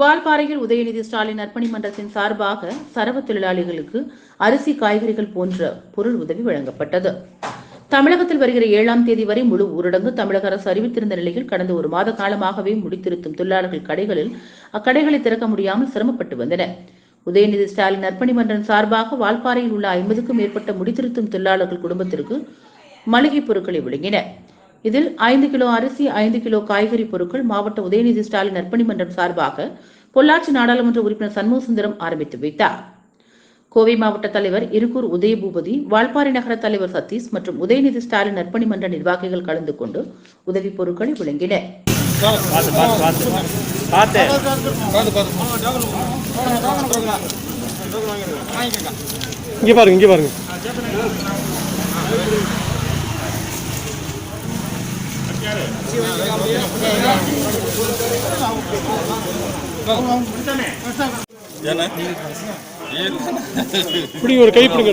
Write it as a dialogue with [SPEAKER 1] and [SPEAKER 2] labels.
[SPEAKER 1] வால்பாறையில் உதயநிதி ஸ்டாலின் நற்பணி மன்றத்தின் சார்பாக சரவ தொழிலாளிகளுக்கு அரிசி காய்கறிகள் போன்ற பொருள் உதவி வழங்கப்பட்டது. தமிழகத்தில் வருகிற ஏழாம் தேதி வரை முழு ஊரடங்கு தமிழக அரசு அறிவித்திருந்த நிலையில் கடந்த ஒரு மாத காலமாகவே முடித்திருத்தும் தொழிலாளர்கள் கடைகளில் அக்கடைகளை திறக்க முடியாமல் சிரமப்பட்டு வந்தனர் உதயநிதி ஸ்டாலின் நற்பணி மன்றம் சார்பாக வால்பாறையில் உள்ள ஐம்பதுக்கும் மேற்பட்ட முடித்திருத்தும் தொழிலாளர்கள் குடும்பத்திற்கு மளிகைப் பொருட்களை வழங்கினர் இதில் ஐந்து கிலோ அரிசி ஐந்து கிலோ காய்கறி பொருட்கள் மாவட்ட உதயநிதி ஸ்டாலின் நற்பணி மன்றம் சார்பாக பொள்ளாச்சி நாடாளுமன்ற உறுப்பினர் சண்முகசுந்தரம் ஆரம்பித்து வைத்தார். கோவை மாவட்ட தலைவர் இருக்கூர் உதயபூபதி வால்பாறை நகர தலைவர் சதீஷ் மற்றும் உதயநிதி ஸ்டாலின் நற்பணி மன்ற நிர்வாகிகள் கலந்து கொண்டு உதவிப் பொருட்களை வழங்கினர்
[SPEAKER 2] இங்கே பாருங்க இங்கே பாருங்க. இப்படி ஒரு கை பிடிங்க